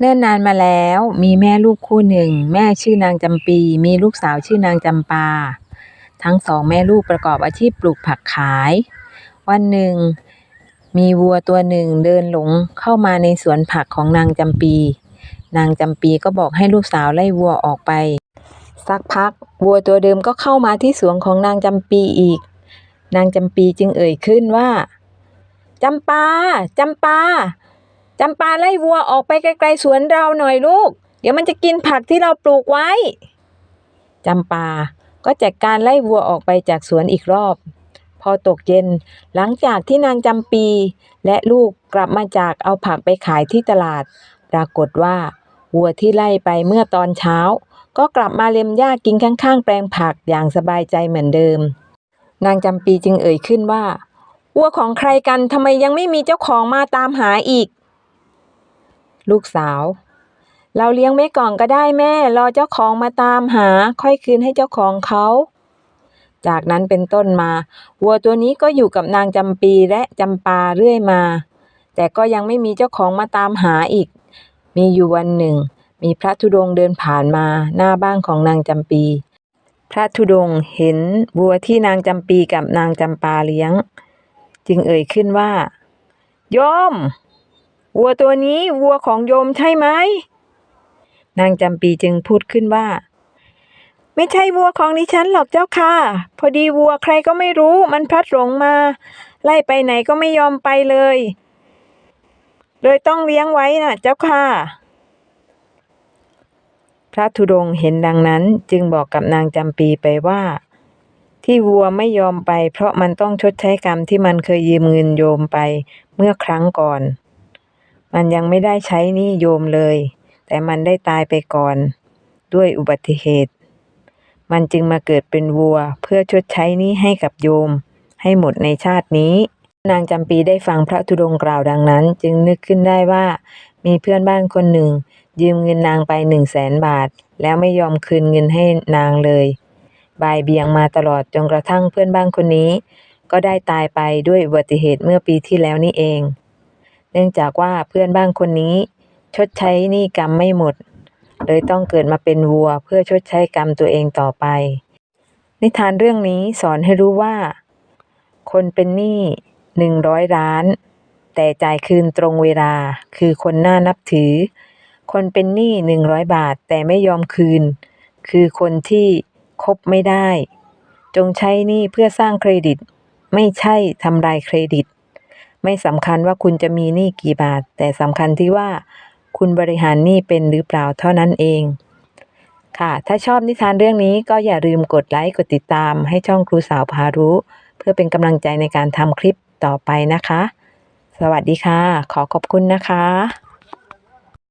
เนิ่นนานมาแล้วมีแม่ลูกคู่หนึ่ง แม่ชื่อนางจำปี มีลูกสาวชื่อนางจำปา ทั้งสองแม่ลูกประกอบอาชีพปลูกผักขาย วันหนึ่ง มีวัวตัวหนึ่งเดินหลงเข้ามาในสวนผักของนางจำปี นางจำปีก็บอกให้ลูกสาวไล่วัวออกไป สักพักวัวตัวเดิมก็เข้ามาที่สวนของนางจำปีอีก นางจำปีจึงเอ่ยขึ้นว่าจำปาจำปา จำปาไล่วัวออกไปไกลๆสวนเราหน่อยลูก เดี๋ยวมันจะกินผักที่เราปลูกไว้ จำปาก็จัดการไล่วัวออกไปจากสวนอีกรอบ พอตกเย็น หลังจากที่นางจำปี และลูกกลับมาจากเอาผักไปขายที่ตลาด ปรากฏว่า วัวที่ไล่ไปเมื่อตอนเช้า ก็กลับมาเล็มหญ้ากินข้างๆ แปลงผักอย่างสบายใจเหมือนเดิม นางจำปีจึงเอ่ยขึ้นว่าวัวของใครกันทำไมยังไม่มีเจ้าของมาตามหาอีก ลูกสาว เราเลี้ยงไว้ก่อนก็ได้แม่ รอเจ้าของมาตามหา ค่อยคืนให้เจ้าของเขา จากนั้นเป็นต้นมา วัวตัวนี้ก็อยู่กับนางจำปีและจำปาเรื่อยมา แต่ก็ยังไม่มีเจ้าของมาตามหาอีก มีอยู่วันหนึ่ง มีพระธุดงเดินผ่านมาหน้าบ้านของนางจำปี พระธุดงเห็นวัวที่นางจำปีกับนางจำปาเลี้ยง จึงเอ่ยขึ้นว่าโยม วัวตัวนี้วัวของโยมใช่ไหม นางจำปีจึงพูดขึ้นว่า ไม่ใช่วัวของดิฉันหรอกเจ้าค่ะ พอดีวัวใครก็ไม่รู้มันพลัดหลงมา ไล่ไปไหนก็ไม่ยอมไปเลย เลยต้องเลี้ยงไว้น่ะ เจ้าค่ะ พระธุดงค์เห็นดังนั้นจึงบอกกับนางจำปีไปว่าที่วัวไม่ยอมไปเพราะมันต้องชดใช้กรรมที่มันเคยยืมเงินโยมไปเมื่อครั้งก่อน มันยังไม่ได้ใช้นี้โยมเลย แต่มันได้ตายไปก่อน ด้วยอุบัติเหตุ มันจึงมาเกิดเป็นวัวเพื่อชดใช้นี้ให้กับโยม ให้หมดในชาตินี้ นางจำปีได้ฟังพระธุดงค์กล่าวดังนั้น จึงนึกขึ้นได้ว่า มีเพื่อนบ้านคนหนึ่ง ยืมเงินนางไปหนึ่งแสนบาท แล้วไม่ยอมคืนเงินให้นางเลยบายเบี่ยงมาตลอดจนกระทั่งเพื่อนบ้านคนนี้ ก็ได้ตายไปด้วยอุบัติเหตุเมื่อปีที่แล้วนี่เอง นื่องจากว่าเพื่อนบ้านคนนี้ ชดใช้หนี้กรรมไม่หมด เลยต้องเกิดมาเป็นวัวเพื่อชดใช้กรรมตัวเองต่อไป นิทานเรื่องนี้สอนให้รู้ว่า คนเป็นหนี้หนึ่งร้อยล้าน แต่จ่ายคืนตรงเวลาคือคนน่านับถือ คนเป็นหนี้หนึ่งร้อยบาทแต่ไม่ยอมคืน คือคนที่คบไม่ได้ จงใช้หนี้เพื่อสร้างเครดิต ไม่ใช่ทำลายเครดิต ไม่สำคัญว่าคุณจะมีหนี้กี่บาท แต่สำคัญที่ว่า คุณบริหารหนี้เป็นหรือเปล่าเท่านั้นเอง ค่ะ ถ้าชอบนิทานเรื่องนี้ก็อย่าลืมกดไลค์กดติดตาม ให้ช่องครูสาวพารู้ เพื่อเป็นกำลังใจในการทำคลิปต่อไปนะคะ สวัสดีค่ะ ขอขอบคุณนะคะ